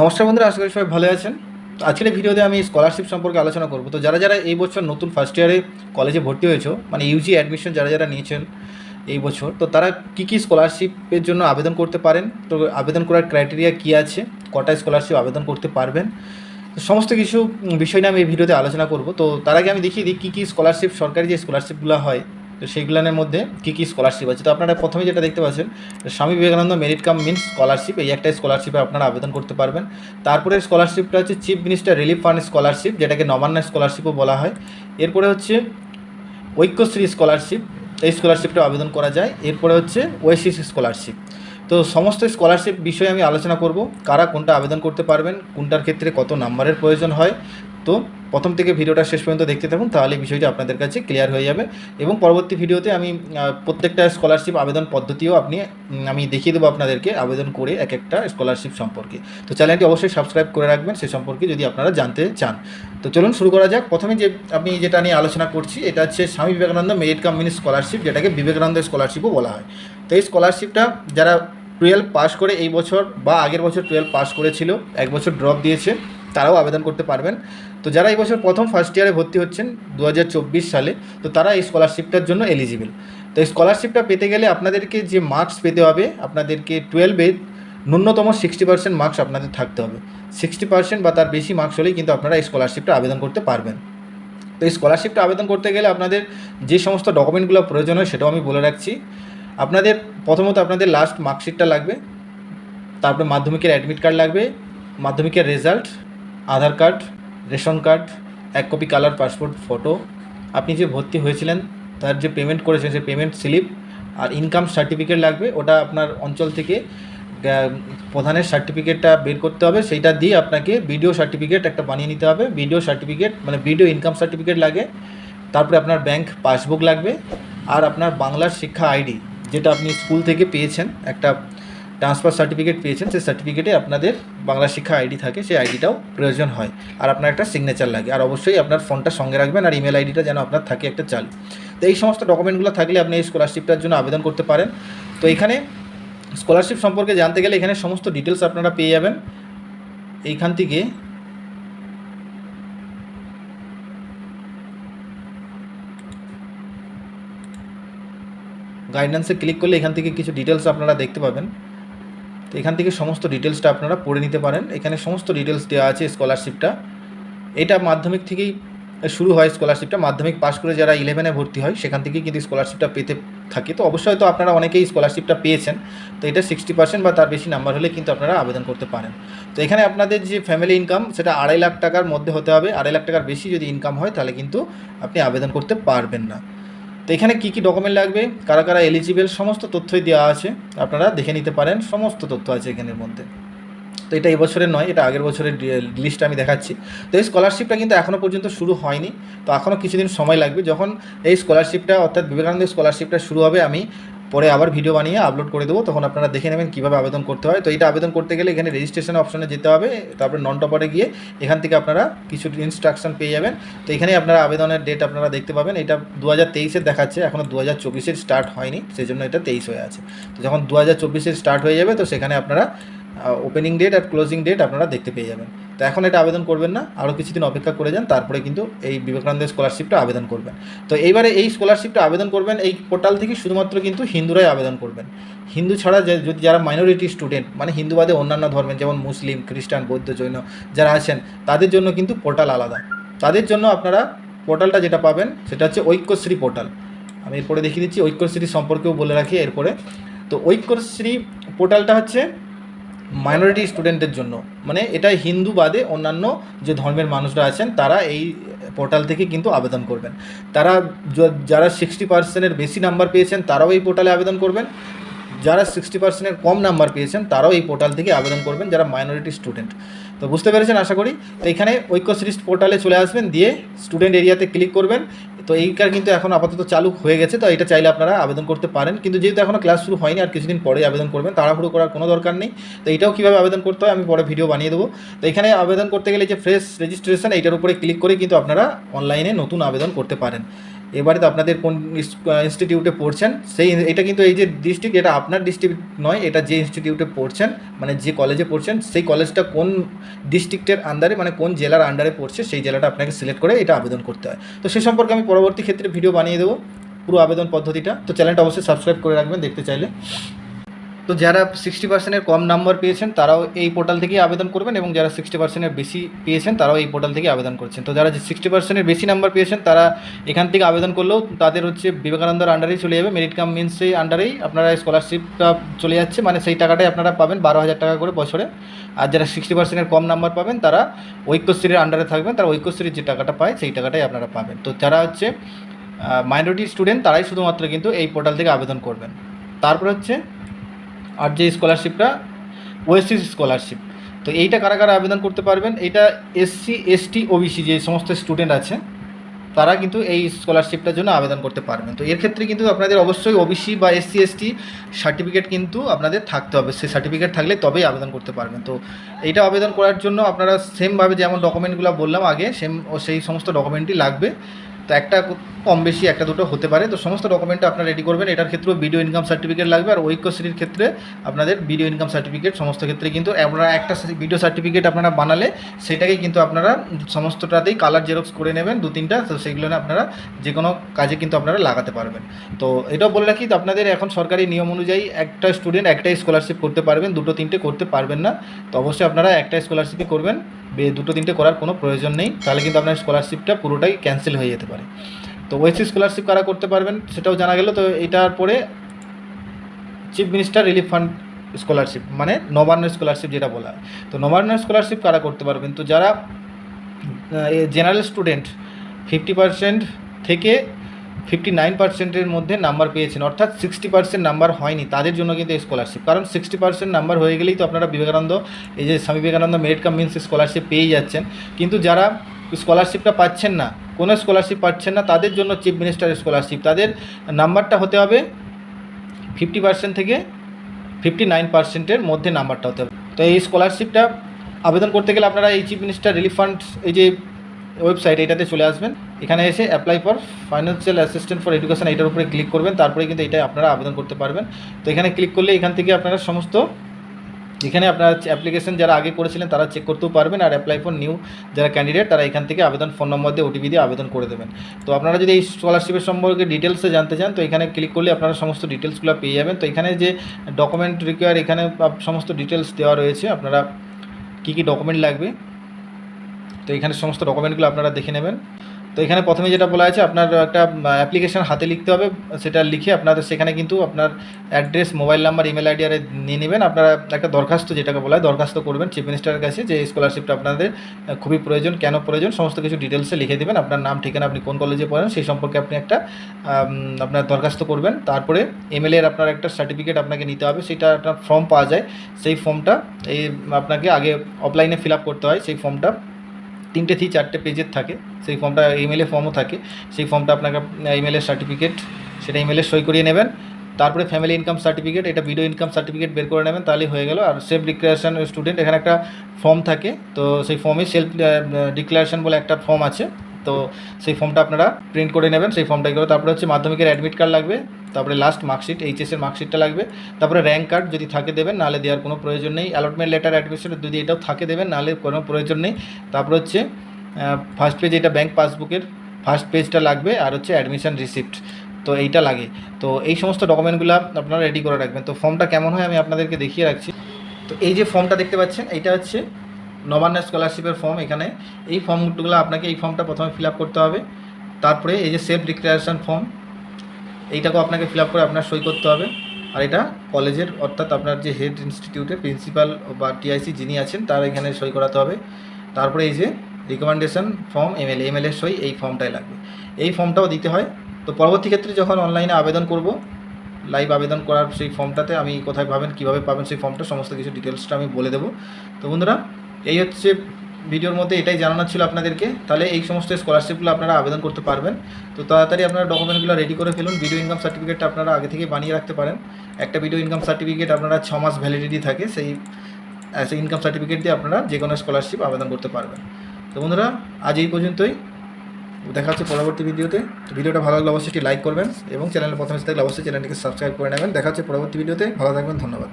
নমস্কার বন্ধুরা, আশা করি সবাই ভালো আছেন। তো আজকের ভিডিওতে আমি স্কলারশিপ সম্পর্কে আলোচনা করব। তো যারা যারা এই বছর নতুন ফার্স্ট ইয়ারে কলেজে ভর্তি হয়েছো মানে ইউজি অ্যাডমিশন যারা যারা নিয়েছেন এই বছর, তো তারা কী কী স্কলারশিপের জন্য আবেদন করতে পারেন? তো আবেদন করার ক্রাইটেরিয়া কী আছে? কটা স্কলারশিপ আবেদন করতে পারবেন? সমস্ত কিছু বিষয় নিয়ে আমি এই ভিডিওতে আলোচনা করব। তো তার আগে আমি দেখিয়ে দিই, কী কী স্কলারশিপ সরকারি যে স্কলারশিপগুলো হয় তো সেইগুলোর মধ্যে কী কী স্কলারশিপ আছে? তো আপনারা প্রথমে যেটা দেখতে পাচ্ছেন, Swami Vivekananda merit cum means scholarship এই একটা স্কলারশিপে আপনারা আবেদন করতে পারবেন। তারপরে স্কলারশিপটা হচ্ছে chief minister relief fund scholarship যেটাকে নবান্ন স্কলারশিপও বলা হয়। এরপরে হচ্ছে ঐক্যশ্রী স্কলারশিপ এই স্কলারশিপটা আবেদন করা যায়। এরপরে হচ্ছে ওয়েসিস স্কলারশিপ তো সমস্ত স্কলারশিপ বিষয়ে আমি আলোচনা করব, কারা কোনটা আবেদন করতে পারবেন, কোনটার ক্ষেত্রে কত নাম্বারের প্রয়োজন হয় তো প্রথম থেকে ভিডিওটা শেষ পর্যন্ত দেখতে থাকুন, তাহলে বিষয়টি আপনাদের কাছে ক্লিয়ার হয়ে যাবে। এবং পরবর্তী ভিডিওতে আমি প্রত্যেকটা স্কলারশিপ আবেদন পদ্ধতিও আপনি আমি দেখিয়ে দেবো আপনাদেরকে আবেদন করে এক একটা স্কলারশিপ সম্পর্কে। তো চ্যানেলটি অবশ্যই সাবস্ক্রাইব করে রাখবেন, সে সম্পর্কে যদি আপনারা জানতে চান। তো চলুন শুরু করা যাক। প্রথমে যে আমি যেটা নিয়ে আলোচনা করছি, এটা হচ্ছে Swami Vivekananda merit cum means scholarship যেটাকে বিবেকানন্দ স্কলারশিপও বলা হয়। তো এই স্কলারশিপটা যারা টুয়েলভ পাস করে এই বছর বা আগের বছর টুয়েলভ পাস করেছিল, এক বছর ড্রপ দিয়েছে তারাও আবেদন করতে পারবেন। তো যারা এই বছর প্রথম ফার্স্ট ইয়ারে ভর্তি হচ্ছেন দু হাজার চব্বিশ সালে, তো তারা এই স্কলারশিপটার জন্য এলিজিবল তো এই স্কলারশিপটা পেতে গেলে আপনাদেরকে যে মার্কস পেতে হবে, আপনাদেরকে টুয়েলভে ন্যূনতম সিক্সটি পার্সেন্ট মার্কস আপনাদের থাকতে হবে। সিক্সটি পার্সেন্ট বা তার বেশি মার্কস হলেই কিন্তু আপনারা এই স্কলারশিপটা আবেদন করতে পারবেন। তো এই স্কলারশিপটা আবেদন করতে গেলে আপনাদের যে সমস্ত ডকুমেন্টগুলো প্রয়োজন হয়, সেটাও আমি বলে রাখছি। আপনাদের প্রথমত আপনাদের লাস্ট মার্কশিটটা লাগবে। তারপরে মাধ্যমিকের অ্যাডমিট কার্ড লাগবে, মাধ্যমিকের result Aadhaar card, ration card, এক কপি কালার পাসপোর্ট, ফটো। আপনি যে ভর্তি হয়েছিলেন, তার যে পেমেন্ট করেছেন সেই পেমেন্ট স্লিপ আর ইনকাম সার্টিফিকেট লাগবে, ওটা আপনার অঞ্চল থেকে প্রধানের সার্টিফিকেটটা বের করতে হবে। সেইটা দিয়ে আপনাকে বিডিও সার্টিফিকেট একটা বানিয়ে নিতে হবে। বিডিও সার্টিফিকেট মানে বিডিও ইনকাম সার্টিফিকেট লাগে। তারপরে আপনার ব্যাংক পাসবুক লাগবে। আর আপনার বাংলার শিক্ষা আইডি যেটা আপনি স্কুল থেকে পেয়েছেন, একটা ট্রান্সফার সার্টিফিকেট পেয়েছেন, সেই সার্টিফিকেটে আপনাদের বাংলা শিক্ষা আইডি থাকে, সেই আইডিটাও প্রয়োজন হয়। আর আপনার একটা সিগনেচার লাগে। আর অবশ্যই আপনার ফোনটা সঙ্গে রাখবেন আর ইমেল আইডিটা যেন আপনার থাকে একটা চালু। তো এই সমস্ত ডকুমেন্টগুলো থাকলে আপনি এই স্কলারশিপটার জন্য আবেদন করতে পারেন। তো এখানে স্কলারশিপ সম্পর্কে জানতে গেলে এখানে সমস্ত ডিটেলস আপনারা পেয়ে যাবেন। এইখান থেকে গাইডেন্সে ক্লিক করলে এখান থেকে কিছু ডিটেলস আপনারা দেখতে পাবেন। তো এখান থেকে সমস্ত ডিটেলসটা আপনারা পড়ে নিতে পারেন। এখানে সমস্ত ডিটেলস দেওয়া আছে স্কলারশিপটা। এটা মাধ্যমিক থেকেই শুরু হয় স্কলারশিপটা। মাধ্যমিক পাশ করে যারা ইলেভেনে ভর্তি হয়, সেখান থেকেই কিন্তু স্কলারশিপটা পেতে থাকে। তো অবশ্যই হয়তো আপনারা অনেকেই স্কলারশিপটা পেয়েছেন। তো এটা সিক্সটি পার্সেন্ট বা তার বেশি নাম্বার হলে কিন্তু আপনারা আবেদন করতে পারেন। তো এখানে আপনাদের যে ফ্যামিলি ইনকাম সেটা আড়াই লাখ টাকার মধ্যে হতে হবে। আড়াই লাখ টাকার বেশি যদি ইনকাম হয়, তাহলে কিন্তু আপনি আবেদন করতে পারবেন না। তো এখানে কী কী ডকুমেন্ট লাগবে? কারা কারা এলিজিবেল সমস্ত তথ্যই দেওয়া আছে। আপনারা দেখে নিতে পারেন। সমস্ত তথ্য আছে এখানের মধ্যে। তো এটা এবছরের নয়, এটা আগের বছরের লিস্ট আমি দেখাচ্ছি। তো এই স্কলারশিপটা কিন্তু এখনও পর্যন্ত শুরু হয়নি। তো এখনও কিছুদিন সময় লাগবে। যখন এই স্কলারশিপটা অর্থাৎ বিবেকানন্দ স্কলারশিপটা শুরু হবে, আমি পরে আবার ভিডিও বানিয়ে আপলোড করে দেবো, তখন আপনারা দেখে নেবেন কীভাবে আবেদন করতে হয়। তো এটা আবেদন করতে গেলে এখানে রেজিস্ট্রেশন অপশনে যেতে হবে, তারপরে নন টপারে গিয়ে এখান থেকে আপনারা কিছু ইনস্ট্রাকশন পেয়ে যাবেন। তো এখানে আপনারা আবেদনের ডেট আপনারা দেখতে পাবেন, এটা দু হাজার তেইশের দেখাচ্ছে এখনও দু হাজার চব্বিশের স্টার্ট হয়নি সেই জন্য এটা তেইশ হয়ে আছে। তো যখন দু হাজার চব্বিশের স্টার্ট হয়ে যাবে, তো সেখানে আপনারা ওপেনিং ডেট আর ক্লোজিং ডেট আপনারা দেখতে পেয়ে যাবেন। তো এখন এটা আবেদন করবেন না আরও কিছুদিন অপেক্ষা করে যান, তারপরে কিন্তু এই বিবেকানন্দ স্কলারশিপটা আবেদন করবেন। তো এইবারে এই স্কলারশিপটা আবেদন করবেন, এই পোর্টাল থেকে শুধুমাত্র কিন্তু হিন্দুরাই আবেদন করবেন। হিন্দু ছাড়া যদি যারা মাইনরিটি স্টুডেন্ট মানে হিন্দু বাদে অন্যান্য ধর্মের, যেমন মুসলিম, খ্রিস্টান, বৌদ্ধ, জৈন যারা আছেন, তাদের জন্য কিন্তু পোর্টাল আলাদা। তাদের জন্য আপনারা পোর্টালটা যেটা পাবেন, সেটা হচ্ছে ঐক্যশ্রী পোর্টাল আমি এরপরে দেখিয়ে দিচ্ছি, ঐক্যশ্রী সম্পর্কেও বলে রাখি এরপরে। তো ঐক্যশ্রী পোর্টালটা হচ্ছে মাইনরিটি স্টুডেন্টদের জন্য। মানে এটা হিন্দু বাদে অন্যান্য যে ধর্মের মানুষরা আছেন, তারা এই পোর্টাল থেকে কিন্তু আবেদন করবেন। তারা যারা সিক্সটি পার্সেন্টের বেশি নাম্বার পেয়েছেন, তারাও এই পোর্টালে আবেদন করবেন। যারা সিক্সটি পার্সেন্টের কম নাম্বার পেয়েছেন, তারাও এই পোর্টাল থেকে আবেদন করবেন, যারা মাইনরিটি স্টুডেন্ট তো বুঝতে পেরেছেন আশা করি? তো এখানে ঐক্যশ্রী পোর্টালে চলে আসবেন, দিয়ে স্টুডেন্ট এরিয়াতে ক্লিক করবেন। তো এই কার কিন্তু এখন আপাতত চালু হয়ে গেছে, তো এটা চাইলে আপনারা আবেদন করতে পারেন। কিন্তু যেহেতু এখনও ক্লাস শুরু হয়নি, আর কিছুদিন পরে আবেদন করবেন, তাড়াহুড়ো করার কোনো দরকার নেই। তো এটাও কীভাবে আবেদন করতে হয় আমি পরে ভিডিও বানিয়ে দেবো। তো এখানে আবেদন করতে গেলে যে ফ্রেশ রেজিস্ট্রেশন এইটার উপরে ক্লিক করে কিন্তু আপনারা অনলাইনে নতুন আবেদন করতে পারেন। এবারে তো আপনাদের কোন ইনস্টিটিউটে পড়ছেন, সেই এটা কিন্তু এই যে ডিস্ট্রিক্ট এটা আপনার ডিস্ট্রিক্ট নয়, এটা যে ইনস্টিটিউটে পড়ছেন মানে যে কলেজে পড়ছেন, সেই কলেজটা কোন ডিস্ট্রিক্টের আন্ডারে মানে কোন জেলার আন্ডারে পড়ছে, সেই জেলাটা আপনাকে সিলেক্ট করে এটা আবেদন করতে হয়। তো সে সম্পর্কে আমি পরবর্তী ক্ষেত্রে ভিডিও বানিয়ে দেবো, পুরো আবেদন পদ্ধতিটা। তো চ্যানেলটা অবশ্যই সাবস্ক্রাইব করে রাখবেন, দেখতে চাইলে। তো যারা সিক্সটি পার্সেন্টের কম নাম্বার পেয়েছেন, তারাও এই পোর্টাল থেকেই আবেদন করবেন এবং যারা সিক্সটি পার্সেন্টের বেশি পেয়েছেন, তারাও এই পোর্টাল থেকে আবেদন করছেন। তো যারা সিক্সটি পার্সেন্টের বেশি নাম্বার পেয়েছেন, তারা এখান থেকে আবেদন করলেও তাদের হচ্ছে বিবেকানন্দর আন্ডারেই চলে যাবে। মেরিট কাম মিনসের আন্ডারেই আপনারা স্কলারশিপটা চলে যাচ্ছে মানে সেই টাকাটাই আপনারা পাবেন বারো হাজার টাকা করে বছরে। আর যারা সিক্সটি পার্সেন্টের কম নাম্বার পাবেন, তারা ঐক্যশ্রীর আন্ডারে থাকবেন, তারা ঐক্যশ্রীর যে টাকাটা পায়, সেই টাকাটাই আপনারা পাবেন। তো যারা হচ্ছে মাইনরিটি স্টুডেন্ট তারাই শুধুমাত্র কিন্তু এই পোর্টাল থেকে আবেদন করবেন। তারপর হচ্ছে আর যে স্কলারশিপটা ওএসসি স্কলারশিপ তো এইটা কারা কারা আবেদন করতে পারবেন? এটা এসসি এসটি ওবিসি যে সমস্ত স্টুডেন্ট আছে, তারা কিন্তু এই স্কলারশিপটার জন্য আবেদন করতে পারবেন। তো এর ক্ষেত্রে কিন্তু আপনাদের অবশ্যই ওবিসি বা এসসি এসটি সার্টিফিকেট কিন্তু আপনাদের থাকতে হবে। সেই সার্টিফিকেট থাকলে তবেই আবেদন করতে পারবেন। তো এইটা আবেদন করার জন্য আপনারা সেমভাবে যেমন ডকুমেন্টগুলো বললাম আগে সেম সেই সমস্ত ডকুমেন্টই লাগবে। তো একটা কম বেশি একটা দুটো হতে পারে। তো সমস্ত ডকুমেন্টটা আপনারা রেডি করবেন। এটার ক্ষেত্রেও ভিডিও ইনকাম সার্টিফিকেট লাগবে আর ঐক্যশ্রীর ক্ষেত্রে আপনাদের ভিডিও ইনকাম সার্টিফিকেট সমস্ত ক্ষেত্রে কিন্তু আপনারা একটা ভিডিও সার্টিফিকেট আপনারা বানালে সেটাকে কিন্তু আপনারা সমস্তটাতেই কালার জেরক্স করে নেবেন দু তিনটা। তো সেগুলো আপনারা যে কোনো কাজে কিন্তু আপনারা লাগাতে পারবেন। তো এটাও বলে রাখি আপনাদের এখন সরকারি নিয়ম অনুযায়ী একটা স্টুডেন্ট একটাই স্কলারশিপ করতে পারবেন। দুটো তিনটে করতে পারবেন না। তো অবশ্যই আপনারা একটা স্কলারশিপই করবেন। দুটো তিনটে করার কোনো প্রয়োজন নেই। তাহলে কিন্তু আপনার স্কলারশিপটা পুরোটাই ক্যান্সেল হয়ে যেতে পারে। তো ওয়েসি স্কলারশিপ কারা করতে পারবেন সেটাও জানা গেল। তো এটার পরে chief minister relief fund scholarship মানে নবান্ন স্কলারশিপ যেটা বলা তো নবান্ন স্কলারশিপ কারা করতে পারবেন? তো যারা জেনারেল স্টুডেন্ট ফিফটি পার্সেন্ট থেকে ফিফটি নাইন পার্সেন্টের মধ্যে নাম্বার পেয়েছেন, অর্থাৎ সিক্সটি পার্সেন্ট নাম্বার হয়নি, তাদের জন্য কিন্তু স্কলারশিপ কারণ সিক্সটি পার্সেন্ট নাম্বার হয়ে গেলেই তো আপনারা বিবেকানন্দ, এই যে Swami Vivekananda merit cum means scholarship পেয়েই যাচ্ছেন। কিন্তু যারা স্কলারশিপটা পাচ্ছেন না, কোনো স্কলারশিপ পাচ্ছেন না, তাদের জন্য চিফ মিনিস্টার স্কলারশিপ তাদের নাম্বারটা হতে হবে ফিফটি পার্সেন্ট থেকে ফিফটি নাইন পার্সেন্টের মধ্যে নাম্বারটা হতে হবে। তো এই স্কলারশিপটা আবেদন করতে গেলে আপনারা এই চিফ মিনিস্টার রিলিফ এই যে ওয়েবসাইট এটাতে চলে আসবেন। এখানে এসে apply for financial assistant for education এটার উপরে ক্লিক করবেন তারপরে কিন্তু এটা আপনারা আবেদন করতে পারবেন। তো এখানে ক্লিক করলে এখান থেকে আপনারা সমস্ত, এখানে আপনারা অ্যাপ্লিকেশন যারা আগে করেছিলেন তারা চেক করতেও পারবেন আর অ্যাপ্লাই ফর নিউ যারা ক্যান্ডিডেট তারা এখান থেকে আবেদন ফোন নম্বর দিয়ে ওটিপি দিয়ে আবেদন করে দেবেন। তো আপনারা যদি এই স্কলারশিপের সম্পর্কে ডিটেলসে জানতে চান, তো এখানে ক্লিক করলে আপনারা সমস্ত ডিটেলসগুলো পেয়ে যাবেন। তো এখানে যে ডকুমেন্ট রিকোয়ার এখানে সমস্ত ডিটেলস দেওয়া রয়েছে, আপনারা কী কী ডকুমেন্ট লাগবে? তো এখানে সমস্ত ডকুমেন্টগুলো আপনারা দেখে নেবেন। তো এখানে প্রথমে যেটা বলা আছে, আপনার একটা অ্যাপ্লিকেশন হাতে লিখতে হবে, সেটা লিখে আপনাদের সেখানে কিন্তু আপনার address mobile number email ID আর নিয়ে নেবেন। আপনারা একটা দরখাস্ত যেটাকে বলা হয়, দরখাস্ত করবেন চিফ মিনিস্টারের কাছে যে স্কলারশিপটা আপনাদের খুবই প্রয়োজন, কেন প্রয়োজন, সমস্ত কিছু ডিটেলসে লিখে দেবেন। আপনার নাম, ঠিকানা আপনি কোন কলেজে পড়েন, সেই সম্পর্কে আপনি একটা আপনার দরখাস্ত করবেন। তারপরে এমএলএ এর আপনার একটা সার্টিফিকেট আপনাকে নিতে হবে, সেটা একটা ফর্ম পাওয়া যায়। সেই ফর্মটা এই আপনাকে আগে অফলাইনে ফিল আপ করতে হয়, সেই ফর্মটা তিনটে থেকে চারটে পেজের থাকে। সেই ফর্মটা ইমেলে ফর্মও থাকে। সেই ফর্মটা আপনাকে ইমেলের সার্টিফিকেট সেটা ইমেলে সই করিয়ে নেবেন। তারপরে ফ্যামিলি ইনকাম সার্টিফিকেট এটা ভিডিও ইনকাম সার্টিফিকেট বের করে নেবেন, তাহলেই হয়ে গেল। আর সেলফ ডিক্লারেশন স্টুডেন্ট এখানে একটা ফর্ম থাকে। তো সেই ফর্মে সেলফ ডিক্লারেশন বলে একটা ফর্ম আছে। তো সেই ফর্মটা আপনারা প্রিন্ট করে নেবেন, সেই ফর্মটা করে? তারপরে হচ্ছে মাধ্যমিকের অ্যাডমিট কার্ড লাগবে, তারপরে লাস্ট মার্কশিট এইচএসের মার্কশিটটা লাগবে, তারপরে র্যাঙ্ক কার্ড যদি থাকে দেবেন, নাহলে দেওয়ার কোনো প্রয়োজন নেই। অ্যালটমেন্ট লেটার অ্যাডমিশন যদি এটাও থাকে দেবেন, নাহলে কোনো প্রয়োজন নেই। তারপরে হচ্ছে ফার্স্ট পেজ এটা ব্যাঙ্ক পাসবুকের ফার্স্ট পেজটা লাগবে, আর হচ্ছে অ্যাডমিশন রিসিপ্ট তো এইটা লাগে। তো এই সমস্ত ডকুমেন্টগুলো আপনারা রেডি করে রাখবেন। তো ফর্মটা কেমন হয় আমি আপনাদেরকে দেখিয়ে রাখছি। তো এই যে ফর্মটা দেখতে পাচ্ছেন, এইটা হচ্ছে নবান্ন স্কলারশিপের ফর্ম এখানে। এই ফর্মগুলো আপনাকে এই ফর্মটা প্রথমে ফিল করতে হবে। তারপরে এই যে সেলফ ডিক্লারেশন ফর্ম এইটাকেও আপনাকে ফিল করে আপনার সই করতে হবে। আর এটা কলেজের, অর্থাৎ আপনার যে হেড ইনস্টিটিউটের প্রিন্সিপাল বা টিআইসি যিনি আছেন, তার এখানে সই করাতে হবে। তারপরে এই যে রিকমেন্ডেশন ফর্ম এমএল এমএলএ সই, এই ফর্মটাই লাগবে। এই ফর্মটাও দিতে হয়। তো পরবর্তী ক্ষেত্রে যখন অনলাইনে আবেদন করব লাইভ আবেদন করার সেই ফর্মটাতে আমি কোথায় পাবেন, কীভাবে পাবেন সেই ফর্মটা সমস্ত কিছু ডিটেলসটা আমি বলে দেবো। তো বন্ধুরা এই হচ্ছে ভিডিওর মধ্যে এটাই জানানো ছিল আপনাদেরকে। তাহলে এই সমস্ত স্কলারশিপগুলো আপনারা আবেদন করতে পারবেন। তো তাড়াতাড়ি আপনারা ডকুমেন্টগুলো রেডি করে ফেলুন। ভিডিও ইনকাম সার্টিফিকেটটা আপনারা আগে থেকে বানিয়ে রাখতে পারেন। একটা ভিডিও ইনকাম সার্টিফিকেট আপনারা ছ মাস ভ্যালিডিটি থাকে, সেই সেই ইনকাম সার্টিফিকেট দিয়ে আপনারা যে কোনো স্কলারশিপ আবেদন করতে পারবেন। তো বন্ধুরা, আজ এই পর্যন্তই। দেখা হচ্ছে পরবর্তী ভিডিওতে। ভিডিওটা ভালো লাগলে অবশ্যই লাইক করবেন এবং চ্যানেলে প্রথমে থাকলে অবশ্যই চ্যানেলটিকে সাবস্ক্রাইব করে নেবেন। দেখা হচ্ছে পরবর্তী ভিডিওতে। ভালো থাকবেন, ধন্যবাদ।